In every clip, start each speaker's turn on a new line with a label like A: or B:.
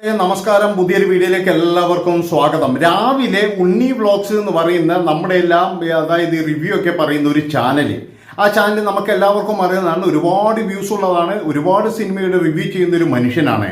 A: നമസ്കാരം. പുതിയൊരു വീഡിയോയിലേക്ക് എല്ലാവർക്കും സ്വാഗതം. രാവിലെ ഉണ്ണി വ്ലോഗ്സ് എന്ന് പറയുന്ന നമ്മുടെ എല്ലാം അതായത് റിവ്യൂ ഒക്കെ പറയുന്ന ഒരു ചാനൽ ആ ചാനൽ നമുക്ക് എല്ലാവർക്കും അറിയുന്നതാണ് ഒരുപാട് വ്യൂസ് ഉള്ളതാണ് ഒരുപാട് സിനിമയുടെ റിവ്യൂ ചെയ്യുന്ന ഒരു മനുഷ്യനാണ്.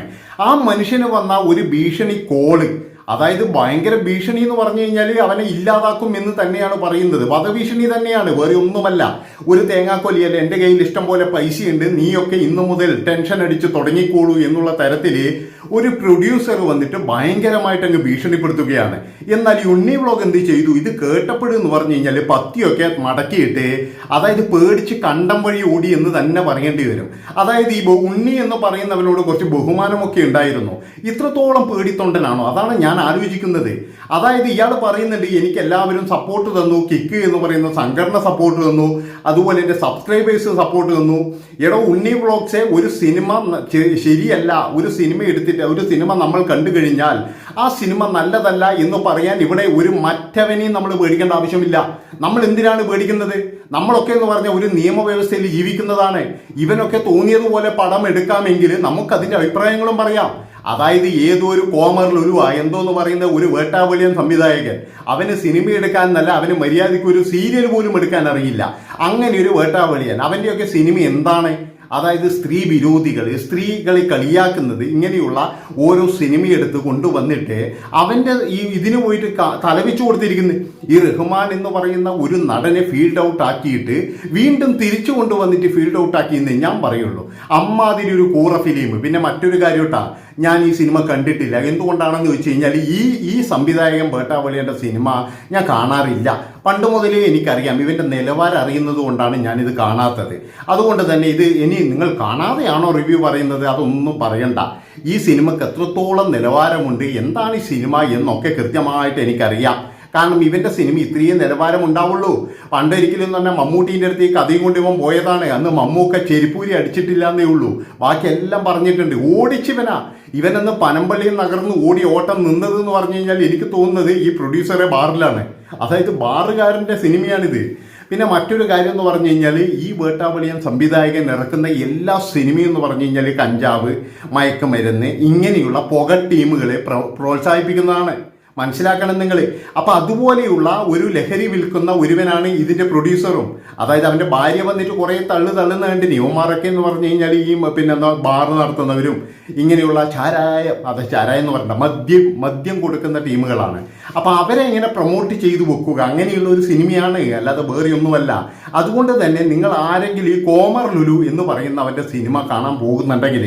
A: ആ മനുഷ്യന് വന്ന ഒരു ഭീഷണി കോൾ അതായത് ഭയങ്കര ഭീഷണി എന്ന് പറഞ്ഞു കഴിഞ്ഞാൽ അവനെ ഇല്ലാതാക്കും എന്ന് തന്നെയാണ് പറയുന്നത്. വധഭീഷണി തന്നെയാണ് വേറെ ഒന്നുമല്ല. ഒരു തേങ്ങാക്കൊലിയല്ല എന്റെ കയ്യിൽ ഇഷ്ടം പോലെ പൈസയുണ്ട് നീയൊക്കെ ഇന്നു മുതൽ ടെൻഷൻ അടിച്ച് തുടങ്ങിക്കോളൂ എന്നുള്ള തരത്തിൽ ഒരു പ്രൊഡ്യൂസർ വന്നിട്ട് ഭയങ്കരമായിട്ട് അങ്ങ് ഭീഷണിപ്പെടുത്തുകയാണ്. എന്നാൽ ഈ ഉണ്ണി വ്ളോഗ് എന്ത് ചെയ്തു? ഇത് കേട്ടപ്പെടുമെന്ന് പറഞ്ഞു കഴിഞ്ഞാൽ പത്തിയൊക്കെ മടക്കിയിട്ട് അതായത് പേടിച്ച് കണ്ടം വഴി ഓടി എന്ന് തന്നെ പറയേണ്ടി വരും. അതായത് ഈ ഉണ്ണി എന്ന് പറയുന്നവനോട് കുറച്ച് ബഹുമാനമൊക്കെ ഉണ്ടായിരുന്നു. ഇത്രത്തോളം പേടിത്തൊണ്ടനാണോ? അതാണ് ഞാൻ ആലോചിക്കുന്നത്. അതായത് ഇയാൾ പറയുന്നുണ്ട് എനിക്ക് എല്ലാവരും സപ്പോർട്ട് തന്നു. കിക്ക് എന്ന് പറയുന്ന സംഘടന സപ്പോർട്ട് തന്നു. അതുപോലെ എന്റെ സബ്സ്ക്രൈബേഴ്സ് സപ്പോർട്ട് തന്നു. എടോ ഉണ്ണി വ്ളോഗ്സെ ഒരു സിനിമ ശരിയല്ല. ഒരു സിനിമ എടുത്തിട്ട് ഒരു സിനിമ നമ്മൾ കണ്ടു കഴിഞ്ഞാൽ ആ സിനിമ നല്ലതല്ല എന്ന് പറയാൻ ഇവിടെ ഒരു മറ്റവനെയും നമ്മൾ പേടിക്കേണ്ട ആവശ്യമില്ല. നമ്മൾ എന്തിനാണ് പേടിക്കുന്നത്? നമ്മളൊക്കെ എന്ന് പറഞ്ഞ ഒരു നിയമവ്യവസ്ഥയിൽ ജീവിക്കുന്നതാണ്. ഇവനൊക്കെ തോന്നിയതുപോലെ പടം എടുക്കാമെങ്കിൽ നമുക്ക് അതിന്റെ അഭിപ്രായങ്ങളും പറയാം. അതായത് ഏതോ ഒരു കോമറിൽ ഒരു എന്തോന്ന് പറയുന്ന ഒരു വേട്ടാവലിയൻ സംവിധായകൻ. അവന് സിനിമ എടുക്കാൻ എന്നല്ല അവന് മര്യാദയ്ക്ക് ഒരു സീരിയൽ പോലും എടുക്കാൻ അറിയില്ല. അങ്ങനെ ഒരു വേട്ടാവലിയൻ. അവന്റെയൊക്കെ സിനിമ എന്താണ്? അതായത് സ്ത്രീ വിരോധികൾ സ്ത്രീകളെ കളിയാക്കുന്നത് ഇങ്ങനെയുള്ള ഓരോ സിനിമ എടുത്ത് കൊണ്ടുവന്നിട്ട് അവന്റെ ഈ ഇതിന് പോയിട്ട് തലവിച്ചു കൊടുത്തിരിക്കുന്നു. ഈ റഹ്മാൻ എന്ന് പറയുന്ന ഒരു നടനെ ഫീൽഡ് ഔട്ട് ആക്കിയിട്ട് വീണ്ടും തിരിച്ചു കൊണ്ടുവന്നിട്ട് ഫീൽഡ് ഔട്ട് ആക്കിയെന്ന് ഞാൻ പറയുള്ളൂ. അമ്മാതിരി ഒരു കൂറ ഫിലിം പിന്നെ മറ്റൊരു കാര്യോട്ടാ ഞാൻ ഈ സിനിമ കണ്ടിട്ടില്ല. എന്തുകൊണ്ടാണെന്ന് ചോദിച്ചു കഴിഞ്ഞാൽ ഈ ഈ സംവിധായകൻ ബേട്ടാവളിയുടെ സിനിമ ഞാൻ കാണാറില്ല. പണ്ട് മുതലേ എനിക്കറിയാം ഇവന്റെ നിലവാരം അറിയുന്നത് കൊണ്ടാണ് ഞാനിത് കാണാത്തത്. അതുകൊണ്ട് തന്നെ ഇത് ഇനി നിങ്ങൾ കാണാതെയാണോ റിവ്യൂ പറയുന്നത് അതൊന്നും പറയണ്ട. ഈ സിനിമക്ക് എത്രത്തോളം നിലവാരമുണ്ട് എന്താണ് ഈ സിനിമ എന്നൊക്കെ കൃത്യമായിട്ട് എനിക്കറിയാം. കാരണം ഇവന്റെ സിനിമ ഇത്രയും നിലവാരം ഉണ്ടാവുള്ളൂ പണ്ടൊരിക്കലും തന്നെ മമ്മൂട്ടീന്റെ അടുത്ത് ഈ കഥയും കൊണ്ട് ഇവൻ പോയതാണ്. അന്ന് മമ്മൂക്ക ചെരിപ്പൂരി അടിച്ചിട്ടില്ല എന്നേ ഉള്ളൂ ബാക്കിയെല്ലാം പറഞ്ഞിട്ടുണ്ട്. ഓടിച്ചിവനാ. ഇവനെന്ന് പനമ്പള്ളിയിൽ നഗർന്ന് ഓടി ഓട്ടം നിന്നത് എന്ന് പറഞ്ഞു കഴിഞ്ഞാൽ എനിക്ക് തോന്നുന്നത് ഈ പ്രൊഡ്യൂസറെ ബാറിലാണ്. അതായത് ബാറുകാരന്റെ സിനിമയാണിത്. പിന്നെ മറ്റൊരു കാര്യം എന്ന് പറഞ്ഞു കഴിഞ്ഞാൽ ഈ വേട്ടാവളിയൻ സംവിധായകൻ ഇറക്കുന്ന എല്ലാ സിനിമയും എന്ന് പറഞ്ഞു കഴിഞ്ഞാൽ കഞ്ചാവ് മയക്കുമരുന്ന് ഇങ്ങനെയുള്ള പുക ടീമുകളെ പ്രോത്സാഹിപ്പിക്കുന്നതാണ്. മനസ്സിലാക്കണം നിങ്ങൾ അപ്പോൾ അതുപോലെയുള്ള ഒരു ലഹരി വിൽക്കുന്ന ഒരുവനാണ് ഇതിന്റെ പ്രൊഡ്യൂസറും അതായത് അവന്റെ ഭാര്യ വന്നിട്ട് കുറേ തള്ളു തള്ളുന്ന കണ്ടിന്. യുവമാരൊക്കെ എന്ന് പറഞ്ഞു കഴിഞ്ഞാൽ ഈ പിന്നെ എന്താ ബാർ നടത്തുന്നവരും ഇങ്ങനെയുള്ള ചാരായം അത് ചാരായം എന്ന് പറഞ്ഞ മദ്യം മദ്യം കൊടുക്കുന്ന ടീമുകളാണ്. അപ്പോൾ അവരെ ഇങ്ങനെ പ്രൊമോട്ട് ചെയ്തു വെക്കുക. അങ്ങനെയുള്ള ഒരു സിനിമയാണ്. അല്ലാതെ വേറെ ഒന്നുമല്ല. അതുകൊണ്ട് തന്നെ നിങ്ങൾ ആരെങ്കിലും ഈ കോമർ ലുലു എന്ന് പറയുന്ന അവന്റെ സിനിമ കാണാൻ പോകുന്നുണ്ടെങ്കിൽ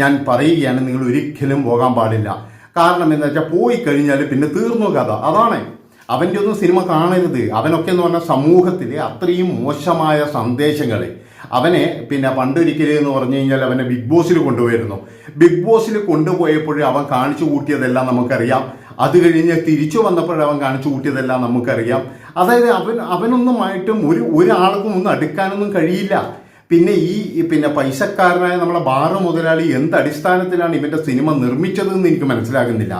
A: ഞാൻ പറയുകയാണ് നിങ്ങൾ ഒരിക്കലും പോകാൻ പാടില്ല. കാരണം എന്താ വെച്ചാൽ പോയി കഴിഞ്ഞാൽ പിന്നെ തീർന്നു കഥ. അതാണ്. അവന്റെ ഒന്നും സിനിമ കാണരുത്. അവനൊക്കെ എന്ന് പറഞ്ഞാൽ സമൂഹത്തിലെ അത്രയും മോശമായ സന്ദേശങ്ങൾ അവനെ പിന്നെ പണ്ടൊരിക്കൽ എന്ന് പറഞ്ഞു കഴിഞ്ഞാൽ അവനെ ബിഗ് ബോസിൽ കൊണ്ടുപോയിരുന്നു. ബിഗ് ബോസിൽ കൊണ്ടുപോയപ്പോൾ അവൻ കാണിച്ചു കൂട്ടിയതെല്ലാം നമുക്കറിയാം. അത് കഴിഞ്ഞ് തിരിച്ചു വന്നപ്പോൾ അവൻ കാണിച്ചു കൂട്ടിയതെല്ലാം നമുക്കറിയാം. അതായത് അവൻ അവനൊന്നുമായിട്ടും ഒരു ഒരാൾക്കും ഒന്നും അടുക്കാനൊന്നും കഴിയില്ല. പിന്നെ ഈ പിന്നെ പൈസക്കാരനായ നമ്മളെ ബാറു മുതലാളി എന്ത് അടിസ്ഥാനത്തിലാണ് ഇവന്റെ സിനിമ നിർമ്മിച്ചതെന്ന് എനിക്ക് മനസ്സിലാകുന്നില്ല.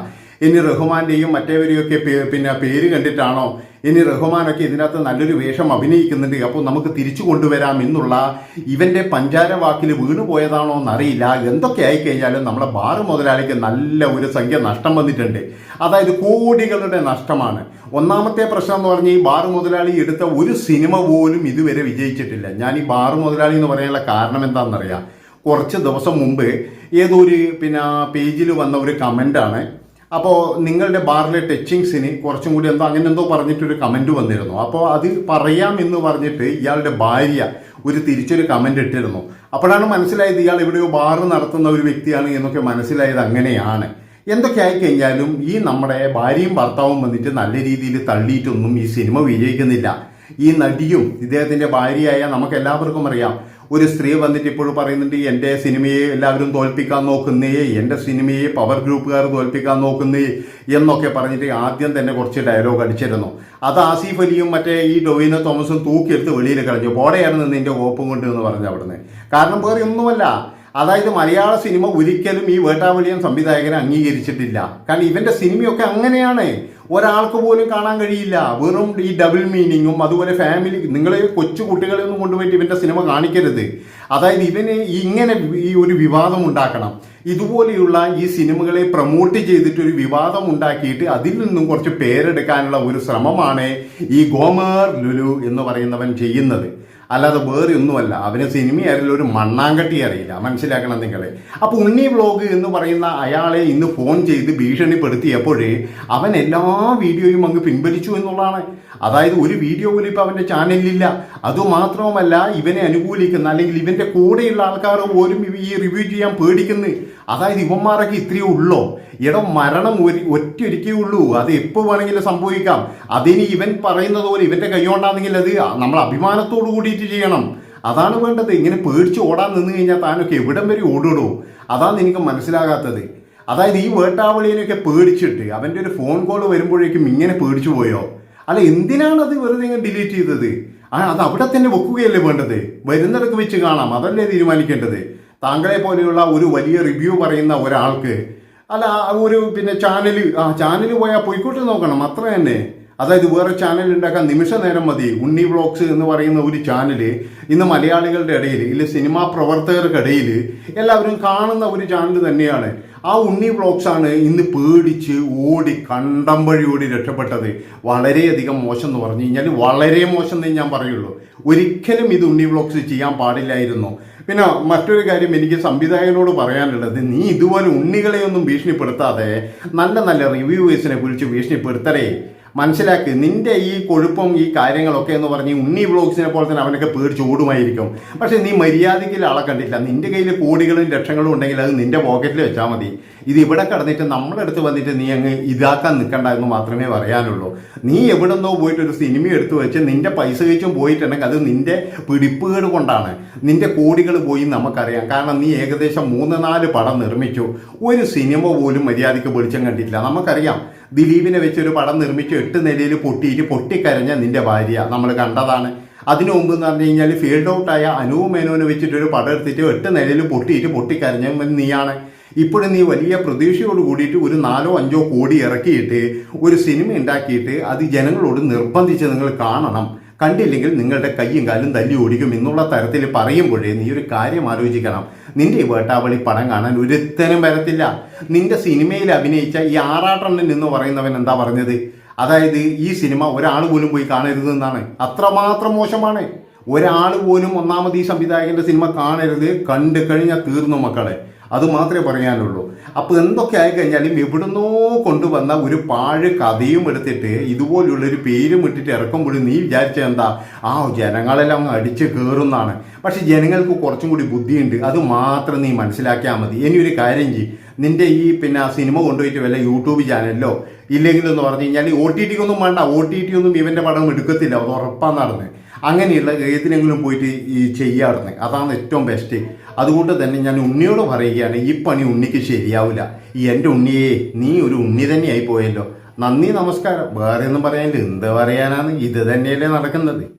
A: ഇനി റഹ്മാന്റെയും മറ്റേവരെയൊക്കെ പിന്നെ പേര് കണ്ടിട്ടാണോ ഇനി റഹ്മാനൊക്കെ ഇതിനകത്ത് നല്ലൊരു വേഷം അഭിനയിക്കുന്നുണ്ട്. അപ്പോൾ നമുക്ക് തിരിച്ചു കൊണ്ടുവരാം എന്നുള്ള ഇവന്റെ പഞ്ചാര വാക്കിൽ വീണു പോയതാണോ എന്നറിയില്ല. എന്തൊക്കെ ആയിക്കഴിഞ്ഞാലും നമ്മളെ ബാറ് മുതലാളിക്ക് നല്ല ഒരു സംഖ്യ നഷ്ടം വന്നിട്ടുണ്ട്. അതായത് കോടികളുടെ നഷ്ടമാണ്. ഒന്നാമത്തെ പ്രശ്നം എന്ന് പറഞ്ഞാൽ ഈ ബാറ് മുതലാളി എടുത്ത ഒരു സിനിമ പോലും ഇതുവരെ വിജയിച്ചിട്ടില്ല. ഞാൻ ഈ ബാറ് മുതലാളി എന്ന് പറയാനുള്ള കാരണം എന്താണെന്നറിയാം. കുറച്ച് ദിവസം മുമ്പ് ഏതോ ഒരു പിന്നെ പേജിൽ വന്ന ഒരു കമന്റാണ് അപ്പോൾ നിങ്ങളുടെ ബാറിലെ ടച്ചിങ്സിന് കുറച്ചും കൂടി എന്തോ അങ്ങനെ എന്തോ പറഞ്ഞിട്ടൊരു കമന്റ് വന്നിരുന്നു. അപ്പോൾ അത് പറയാം എന്ന് പറഞ്ഞിട്ട് ഇയാളുടെ ഭാര്യ ഒരു തിരിച്ചൊരു കമന്റ് ഇട്ടിരുന്നു. അപ്പോഴാണ് മനസ്സിലായത് ഇയാൾ എവിടെയോ ബാർ നടത്തുന്ന ഒരു വ്യക്തിയാണ് എന്നൊക്കെ മനസ്സിലായത് അങ്ങനെയാണ്. എന്തൊക്കെ ആയിക്കഴിഞ്ഞാലും ഈ നമ്മുടെ ഭാര്യയും ഭർത്താവും വന്നിട്ട് നല്ല രീതിയിൽ തള്ളിയിട്ടൊന്നും ഈ സിനിമ വിജയിക്കുന്നില്ല. ഈ നടിയും ഇദ്ദേഹത്തിന്റെ ഭാര്യയായ നമുക്ക് എല്ലാവർക്കും അറിയാം. ഒരു സ്ത്രീ വന്നിട്ട് ഇപ്പോഴും പറയുന്നുണ്ട് എന്റെ സിനിമയെ എല്ലാവരും തോൽപ്പിക്കാൻ നോക്കുന്നേ എന്റെ സിനിമയെ പവർ ഗ്രൂപ്പുകാർ തോൽപ്പിക്കാൻ നോക്കുന്നേ എന്നൊക്കെ പറഞ്ഞിട്ട് ആദ്യം തന്നെ കുറച്ച് ഡയലോഗ് അടിച്ചിരുന്നു. അത് ആസിഫ് അലിയും മറ്റേ ഈ ഡൊവിനോ തോമസും തൂക്കിയെടുത്ത് വെളിയിൽ കളഞ്ഞു. പോടെയായിരുന്നു നിന്റെ ഓപ്പും കൊണ്ട് എന്ന് പറഞ്ഞു അവിടുന്ന്. കാരണം വേറെ ഒന്നുമല്ല. അതായത് മലയാള സിനിമ ഒരിക്കലും ഈ വേട്ടാവളിയൻ സംവിധായകനെ അംഗീകരിച്ചിട്ടില്ല. കാരണം ഇവന്റെ സിനിമയൊക്കെ അങ്ങനെയാണ്. ഒരാൾക്ക് പോലും കാണാൻ കഴിയില്ല. വെറും ഈ ഡബിൾ മീനിങ്ങും അതുപോലെ ഫാമിലി നിങ്ങളെ കൊച്ചു കുട്ടികളെ ഒന്നും കൊണ്ടുപോയിട്ട് ഇവന്റെ സിനിമ കാണിക്കരുത്. അതായത് ഇവന് ഇങ്ങനെ ഈ ഒരു വിവാദം ഉണ്ടാക്കണം. ഇതുപോലെയുള്ള ഈ സിനിമകളെ പ്രൊമോട്ട് ചെയ്തിട്ട് ഒരു വിവാദം ഉണ്ടാക്കിയിട്ട് അതിൽ നിന്നും കുറച്ച് പേരെടുക്കാനുള്ള ഒരു ശ്രമമാണ് ഈ ഗോമർ ലുലു എന്ന് പറയുന്നവൻ ചെയ്യുന്നത്. അല്ലാതെ വേറെ ഒന്നുമല്ല. അവന് സിനിമ ഒരു മണ്ണാങ്കട്ടി അറിയില്ല. മനസ്സിലാക്കണം നിങ്ങൾ അപ്പോൾ ഉണ്ണി വ്ലോഗ് എന്ന് പറയുന്ന അയാളെ ഇന്ന് ഫോൺ ചെയ്ത് ഭീഷണിപ്പെടുത്തിയപ്പോഴേ അവൻ എല്ലാ വീഡിയോയും അങ്ങ് പിൻവലിച്ചു എന്നുള്ളതാണ്. അതായത് ഒരു വീഡിയോ പോലും ഇപ്പോൾ അവന്റെ ചാനലിലില്ല. അതുമാത്രവുമല്ല ഇവനെ അനുകൂലിക്കുന്ന അല്ലെങ്കിൽ ഇവന്റെ കൂടെയുള്ള ആൾക്കാർ പോലും ഈ റിവ്യൂ ചെയ്യാൻ പേടിക്കുന്നു. അതായത് ഇവന്മാരൊക്കെ ഇത്രയേ ഉള്ളോ? ഇട മരണം ഒരു ഒറ്റയൊരിക്കേ ഉള്ളൂ. അത് എപ്പോൾ വേണമെങ്കിലും സംഭവിക്കാം. അതിന് ഇവൻ പറയുന്നത് പോലെ ഇവന്റെ കൈകൊണ്ടാണെങ്കിൽ അത് നമ്മൾ അഭിമാനത്തോടു കൂടിയിട്ട് ചെയ്യണം. അതാണ് വേണ്ടത്. ഇങ്ങനെ പേടിച്ച് ഓടാൻ നിന്ന് കഴിഞ്ഞാൽ താനൊക്കെ എവിടം വരെ ഓടിടോ? അതാണ് എനിക്ക് മനസ്സിലാകാത്തത്. അതായത് ഈ വേട്ടാവളിയനൊക്കെ പേടിച്ചിട്ട് അവന്റെ ഒരു ഫോൺ കോൾ വരുമ്പോഴേക്കും ഇങ്ങനെ പേടിച്ചു പോയോ? അല്ല എന്തിനാണ് അത് വെറുതെ ഇങ്ങനെ ഡിലീറ്റ് ചെയ്തത്? അത് അവിടെ തന്നെ വെക്കുകയല്ലേ വേണ്ടത്? വരുന്നിടക്ക് വെച്ച് കാണാം. അതല്ലേ തീരുമാനിക്കേണ്ടത്? താങ്കളെ പോലെയുള്ള ഒരു വലിയ റിവ്യൂ പറയുന്ന ഒരാൾക്ക് അല്ല ഒരു പിന്നെ ചാനൽ ആ ചാനൽ പോയാൽ പോയിക്കോട്ടെ നോക്കണം അത്ര തന്നെ. അതായത് വേറെ ചാനൽ ഉണ്ടാക്കാൻ നിമിഷ നേരം മതി. ഉണ്ണി വ്ളോഗ്സ് എന്ന് പറയുന്ന ഒരു ചാനൽ ഇന്ന് മലയാളികളുടെ ഇടയിൽ ഇല്ല സിനിമാ പ്രവർത്തകർക്കിടയിൽ എല്ലാവരും കാണുന്ന ഒരു ചാനൽ തന്നെയാണ്. ആ ഉണ്ണി വ്ളോഗ്സ് ആണ് ഇന്ന് പേടിച്ച് ഓടി കണ്ടം വഴി ഓടി രക്ഷപ്പെട്ടത്. വളരെയധികം മോശം എന്ന് പറഞ്ഞു കഴിഞ്ഞാൽ വളരെ മോശം എന്നേ ഞാൻ പറയുള്ളൂ. ഒരിക്കലും ഇത് ഉണ്ണി വ്ളോഗ്സ് ചെയ്യാൻ പാടില്ലായിരുന്നു. പിന്നെ മറ്റൊരു കാര്യം എനിക്ക് സംവിധായകനോട് പറയാനുള്ളത് നീ ഇതുപോലെ ഉണ്ണികളെയൊന്നും ഭീഷണിപ്പെടുത്താതെ നല്ല നല്ല റിവ്യൂവേഴ്സിനെ കുറിച്ച് ഭീഷണിപ്പെടുത്തരേ മനസ്സിലാക്ക് നിന്റെ ഈ കൊഴുപ്പും ഈ കാര്യങ്ങളൊക്കെ എന്ന് പറഞ്ഞ് ഉണ്ണി ബ്ലോഗ്സിനെ പോലെ തന്നെ അവനൊക്കെ പേടിച്ച് ഓടുമായിരിക്കും. പക്ഷെ നീ മര്യാദയ്ക്ക് ആളെ കണ്ടില്ല നിന്റെ കയ്യിൽ കോടികളും ലക്ഷങ്ങളും ഉണ്ടെങ്കിൽ അത് നിന്റെ പോക്കറ്റിൽ വെച്ചാൽ മതി. ഇത് ഇവിടെ കടന്നിട്ട് നമ്മുടെ അടുത്ത് വന്നിട്ട് നീ അങ്ങ് ഇതാക്കാൻ നിൽക്കണ്ട എന്ന് മാത്രമേ പറയാനുള്ളൂ. നീ എവിടെന്നോ പോയിട്ട് ഒരു സിനിമ എടുത്തു വെച്ച് നിന്റെ പൈസ വെച്ചും പോയിട്ടുണ്ടെങ്കിൽ അത് നിന്റെ പിടിപ്പുകേട് കൊണ്ടാണ്. നിന്റെ കോടികൾ പോയി നമുക്കറിയാം. കാരണം നീ ഏകദേശം മൂന്ന് നാല് പടം നിർമ്മിച്ചു. ഒരു സിനിമ പോലും മര്യാദയ്ക്ക് വെളിച്ചം കണ്ടിട്ടില്ല. നമുക്കറിയാം. ദിലീപിനെ വെച്ചൊരു പടം നിർമ്മിച്ച് എട്ട് നിലയിൽ പൊട്ടിയിട്ട് പൊട്ടിക്കരഞ്ഞ നിന്റെ ഭാര്യ. നമ്മൾ കണ്ടതാണ്. അതിനു മുമ്പ് എന്ന് പറഞ്ഞു കഴിഞ്ഞാൽ ഫീൽഡ് ഔട്ടായ അനൂപ് മേനോനെ വെച്ചിട്ടൊരു പടം എടുത്തിട്ട് എട്ട് നിലയിൽ പൊട്ടിയിട്ട് പൊട്ടിക്കരഞ്ഞ നീയാണ്. ഇപ്പോഴും നീ വലിയ പ്രതീക്ഷയോട് കൂടിയിട്ട് ഒരു നാലോ അഞ്ചോ കോടി ഇറക്കിയിട്ട് ഒരു സിനിമ ഉണ്ടാക്കിയിട്ട് അത് ജനങ്ങളോട് നിർബന്ധിച്ച് നിങ്ങൾ കാണണം. കണ്ടില്ലെങ്കിൽ നിങ്ങളുടെ കൈയും കാലും തല്ലി ഓടിക്കും എന്നുള്ള തരത്തിൽ പറയുമ്പോഴേ നീ ഒരു കാര്യം ആലോചിക്കണം. നിന്റെ ഈ വേട്ടാവളി പടം കാണാൻ ഒരുത്തനും വരത്തില്ല. നിന്റെ സിനിമയിൽ അഭിനയിച്ച ഈ ആറാട്ടണ്ണൻ എന്ന് പറയുന്നവൻ എന്താ പറഞ്ഞത്? അതായത് ഈ സിനിമ ഒരാൾ പോലും പോയി കാണരുത് എന്നാണ്. അത്രമാത്രം മോശമാണ്. ഒരാൾ പോലും ഒന്നാമത് ഈ സംവിധായകന്റെ സിനിമ കാണരുത് കണ്ടു കഴിഞ്ഞാൽ തീർന്നു മക്കളെ. അത് മാത്രമേ പറയാനുള്ളൂ. അപ്പോൾ എന്തൊക്കെ ആയിക്കഴിഞ്ഞാലും എവിടുന്നോ കൊണ്ടുവന്ന ഒരു പാഴ് കഥയും എടുത്തിട്ട് ഇതുപോലുള്ളൊരു പേരും ഇട്ടിട്ട് ഇറക്കുമ്പോൾ നീ വിചാരിച്ച എന്താ? ആ ജനങ്ങളെല്ലാം അങ്ങ് അടിച്ച് കയറുന്നാണ് പക്ഷെ ജനങ്ങൾക്ക് കുറച്ചും കൂടി ബുദ്ധിയുണ്ട്. അത് മാത്രം നീ മനസ്സിലാക്കിയാൽ മതി. ഇനി ഒരു കാര്യം ചെയ്യും. നിന്റെ ഈ പിന്നെ ആ സിനിമ കൊണ്ടുപോയിട്ട് വല്ല യൂട്യൂബ് ചാനലിലോ ഇല്ലെങ്കിൽ എന്ന് പറഞ്ഞു കഴിഞ്ഞാൽ ഒ ടി ടിക്കൊന്നും വേണ്ട. ഒ ടി ടി ഒന്നും ഇവന്റെ പടം എടുക്കത്തില്ല. അത് ഉറപ്പാണ് നടന്ന്. അങ്ങനെയുള്ള ഏതിനെങ്കിലും പോയിട്ട് ഈ ചെയ്യാറുണ്ട് അതാണ് ഏറ്റവും ബെസ്റ്റ് അതുകൊണ്ട് തന്നെ ഞാൻ ഉണ്ണിയോട് പറയുകയാണ് ഈ പണി ഉണ്ണിക്ക് ശരിയാവില്ല എന്റെ ഉണ്ണിയെ നീ ഒരു ഉണ്ണി തന്നെയായി പോയല്ലോ. നന്ദി നമസ്കാരം. വേറെ ഒന്നും പറയാനില്ല. എന്ത് പറയാനാണ്? ഇത് തന്നെയല്ലേ നടക്കുന്നത്.